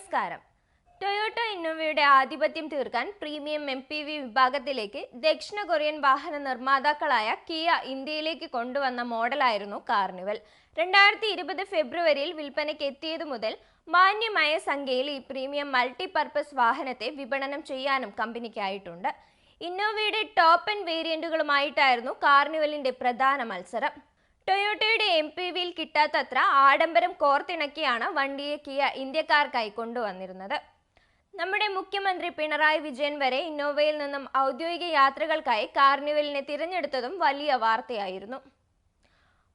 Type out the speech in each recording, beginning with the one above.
നമസ്കാരം. ടൊയോട്ട ഇന്നോവയുടെ ആധിപത്യം തീർക്കാൻ പ്രീമിയം എം പി വി വിഭാഗത്തിലേക്ക് ദക്ഷിണ കൊറിയൻ വാഹന നിർമ്മാതാക്കളായ കിയ ഇന്ത്യയിലേക്ക് കൊണ്ടുവന്ന മോഡലായിരുന്നു കാർണിവൽ. രണ്ടായിരത്തി ഇരുപത് ഫെബ്രുവരിയിൽ വിൽപ്പനയ്ക്ക് എത്തിയതു മുതൽ മാന്യമായ സംഖ്യയിൽ ഈ പ്രീമിയം മൾട്ടിപർപ്പസ് വാഹനത്തെ വിപണനം ചെയ്യാനും കമ്പനിക്കായിട്ടുണ്ട്. ഇന്നോവയുടെ ടോപ്പ് എൻ വേരിയന്റുകളുമായിട്ടായിരുന്നു കാർണിവലിന്റെ പ്രധാന മത്സരം. ടൊയോട്ടയുടെ എം പി വിയിൽ കിട്ടാത്തത്ര ആഡംബരം കോർത്തിണക്കിയാണ് വണ്ടിയെ കിയ ഇന്ത്യക്കാർക്കായി കൊണ്ടുവന്നിരുന്നത്. നമ്മുടെ മുഖ്യമന്ത്രി പിണറായി വിജയൻ വരെ ഇന്നോവയിൽ നിന്നും ഔദ്യോഗിക യാത്രകൾക്കായി കാർണിവലിനെ തിരഞ്ഞെടുത്തതും വലിയ വാർത്തയായിരുന്നു.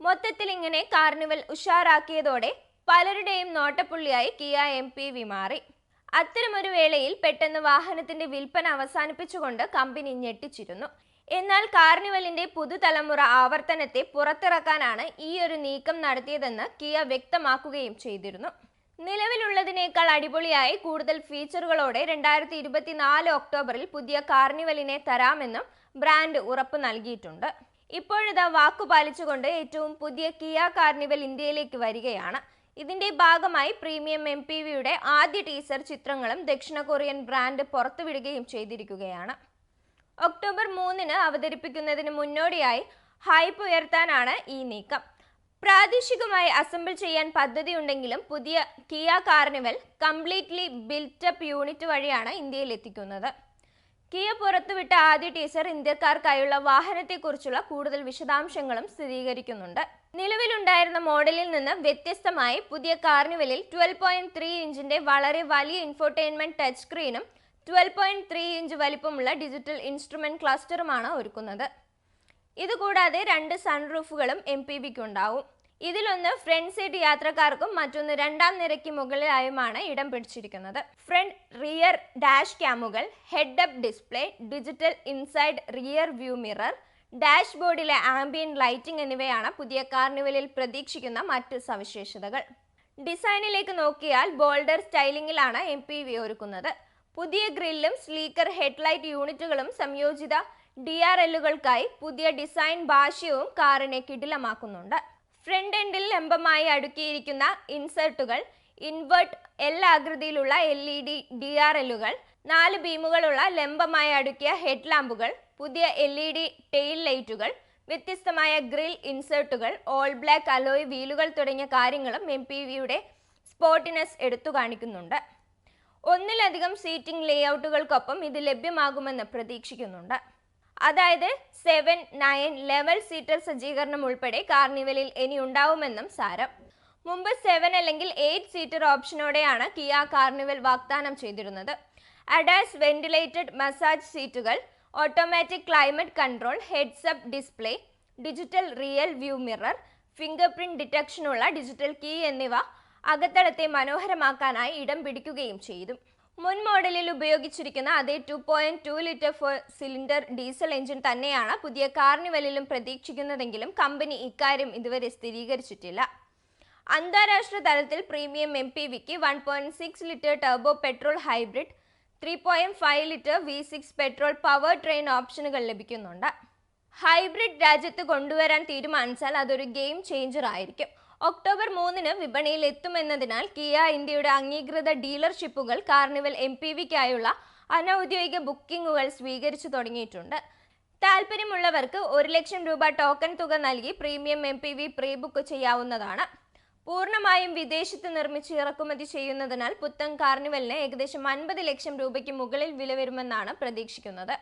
മൊത്തത്തിൽ ഇങ്ങനെ കാർണിവൽ ഉഷാറാക്കിയതോടെ പലരുടെയും നോട്ടപ്പുള്ളിയായി കിയ എം പി വി മാറി. അത്തരമൊരു വേളയിൽ പെട്ടെന്ന് വാഹനത്തിന്റെ വിൽപ്പന അവസാനിപ്പിച്ചുകൊണ്ട് കമ്പനി ഞെട്ടിച്ചിരുന്നു. എന്നാൽ കാർണിവലിന്റെ പുതുതലമുറ ആവർത്തനത്തെ പുറത്തിറക്കാനാണ് ഈ ഒരു നീക്കം നടത്തിയതെന്ന് കിയ വ്യക്തമാക്കുകയും ചെയ്തിരുന്നു. നിലവിലുള്ളതിനേക്കാൾ അടിപൊളിയായി കൂടുതൽ ഫീച്ചറുകളോടെ രണ്ടായിരത്തി ഇരുപത്തിനാല് ഒക്ടോബറിൽ പുതിയ കാർണിവലിനെ തരാമെന്നും ബ്രാൻഡ് ഉറപ്പ് നൽകിയിട്ടുണ്ട്. ഇപ്പോഴിതാ വാക്കു പാലിച്ചുകൊണ്ട് ഏറ്റവും പുതിയ കിയ കാർണിവൽ ഇന്ത്യയിലേക്ക് വരികയാണ്. ഇതിന്റെ ഭാഗമായി പ്രീമിയം എം പി വിയുടെ ആദ്യ ടീസർ ചിത്രങ്ങളും ദക്ഷിണ കൊറിയൻ ബ്രാൻഡ് പുറത്തുവിടുകയും ചെയ്തിരിക്കുകയാണ്. ഒക്ടോബർ മൂന്നിന് അവതരിപ്പിക്കുന്നതിന് മുന്നോടിയായി ഹൈപ്പ് ഉയർത്താനാണ് ഈ നീക്കം. പ്രാദേശികമായി അസംബിൾ ചെയ്യാൻ പദ്ധതിയുണ്ടെങ്കിലും പുതിയ Kia Carnival completely built up unit വഴിയാണ് ഇന്ത്യയിൽ എത്തിക്കുന്നത്. കിയ പുറത്തുവിട്ട ആദ്യ ടീസർ ഇന്ത്യക്കാർക്കായുള്ള വാഹനത്തെക്കുറിച്ചുള്ള കൂടുതൽ വിശദാംശങ്ങളും സ്ഥിരീകരിക്കുന്നുണ്ട്. നിലവിലുണ്ടായിരുന്ന മോഡലിൽ നിന്ന് വ്യത്യസ്തമായി പുതിയ കാർണിവലിൽ ട്വൽവ് പോയിന്റ് ത്രീ ഇഞ്ചിന്റെ വളരെ വലിയ ഇൻഫോർടൈൻമെന്റ് ടച്ച് സ്ക്രീനും ട്വൽവ് പോയിന്റ് ത്രീ ഇഞ്ച് വലിപ്പമുള്ള ഡിജിറ്റൽ ഇൻസ്ട്രുമെന്റ് ക്ലസ്റ്ററുമാണ് ഒരുക്കുന്നത്. ഇതുകൂടാതെ രണ്ട് സൺറൂഫുകളും എം പി ബിക്ക് ഉണ്ടാവും ഇതിലൊന്ന് ഫ്രണ്ട് സീറ്റ് യാത്രക്കാർക്കും മറ്റൊന്ന് രണ്ടാം നിരയ്ക്ക് മുകളിലായുമാണ് ഇടം പിടിച്ചിരിക്കുന്നത്. Front rear dash ക്യാമുകൾ head up display digital inside rear view mirror dash ബോർഡിലെ ആംബിയൻ ലൈറ്റിംഗ് എന്നിവയാണ് പുതിയ കാർണിവലിൽ പ്രതീക്ഷിക്കുന്ന മറ്റ് സവിശേഷതകൾ. ഡിസൈനിലേക്ക് നോക്കിയാൽ ബോൾഡർ സ്റ്റൈലിംഗിലാണ് എം പി വി ഒരുക്കുന്നത്. പുതിയ ഗ്രില്ലും സ്ലീക്കർ ഹെഡ്ലൈറ്റ് യൂണിറ്റുകളും സംയോജിത ഡി ആർ എല്ലുകൾക്കായി പുതിയ ഡിസൈൻ ഭാഷ്യവും കാറിനെ കിടിലമാക്കുന്നുണ്ട്. ഫ്രണ്ട് എൻഡിൽ ലംബമായി അടുക്കിയിരിക്കുന്ന ഇൻസെർട്ടുകൾ ഇൻവേർട്ട് എൽ ആകൃതിയിലുള്ള L E D D R എല്ലുകൾ നാല് ബീമുകളുള്ള ലംബമായി അടുക്കിയ ഹെഡ് ലാമ്പുകൾ പുതിയ എൽ ഇ ഡി ടെയിൽ ലൈറ്റുകൾ വ്യത്യസ്തമായ ഗ്രിൽ ഇൻസേർട്ടുകൾ ഓൾ ബ്ലാക്ക് അലോയ് വീലുകൾ തുടങ്ങിയ കാര്യങ്ങളും എം പി വിയുടെ സ്പോട്ടിനെസ് എടുത്തു കാണിക്കുന്നുണ്ട്. ഒന്നിലധികം സീറ്റിംഗ് ലേഔട്ടുകൾക്കൊപ്പം ഇത് ലഭ്യമാകുമെന്ന് പ്രതീക്ഷിക്കുന്നുണ്ട്. അതായത് സെവൻ നയൻ ലെവൽ സീറ്റർ സജ്ജീകരണം ഉൾപ്പെടെ കാർണിവലിൽ ഇനി ഉണ്ടാവുമെന്നും സാരം. മുമ്പ് സെവൻ അല്ലെങ്കിൽ എയ്റ്റ് സീറ്റർ ഓപ്ഷനോടെയാണ് കിയ കാർണിവൽ വാഗ്ദാനം ചെയ്തിരുന്നത്. അഡാസ് വെന്റിലേറ്റഡ് മസാജ് സീറ്റുകൾ automatic climate control heads up display digital rear view mirror fingerprint ഡിറ്റക്ഷനുള്ള digital key എന്നിവ അകത്തളത്തെ മനോഹരമാക്കാനായി ഇടം പിടിക്കുകയും ചെയ്തു. മുൻ മോഡലിൽ ഉപയോഗിച്ചിരിക്കുന്ന അതേ two point two litre four cylinder diesel engine തന്നെയാണ് പുതിയ കാർണിവലിലും പ്രതീക്ഷിക്കുന്നതെങ്കിലും കമ്പനി ഇക്കാര്യം ഇതുവരെ സ്ഥിരീകരിച്ചിട്ടില്ല. അന്താരാഷ്ട്ര തലത്തിൽ പ്രീമിയം എം പി വിക്ക് one point six litre turbo petrol hybrid three point five litre V six petrol power train ഓപ്ഷനുകൾ ലഭിക്കുന്നുണ്ട്. ഹൈബ്രിഡ് രാജ്യത്ത് കൊണ്ടുവരാൻ തീരുമാനിച്ചാൽ അതൊരു ഗെയിം ചേഞ്ചർ ആയിരിക്കും ഒക്ടോബർ മൂന്നിന് വിപണിയിൽ എത്തുമെന്നതിനാൽ കിയ ഇന്ത്യയുടെ അംഗീകൃത ഡീലർഷിപ്പുകൾ കാർണിവൽ എം പി വിക്കായുള്ള അനൌദ്യോഗിക ബുക്കിംഗുകൾ സ്വീകരിച്ചു തുടങ്ങിയിട്ടുണ്ട്. താല്പര്യമുള്ളവർക്ക് ഒരു ലക്ഷം രൂപ ടോക്കൺ തുക നൽകി premium M P V pre book ചെയ്യാവുന്നതാണ്. പൂർണമായും വിദേശത്ത് നിർമ്മിച്ച് ഇറക്കുമതി ചെയ്യുന്നതിനാൽ പുത്തൻ കാർണിവലിന് ഏകദേശം അൻപത് ലക്ഷം രൂപയ്ക്ക് മുകളിൽ വില വരുമെന്നാണ് പ്രതീക്ഷിക്കുന്നത്.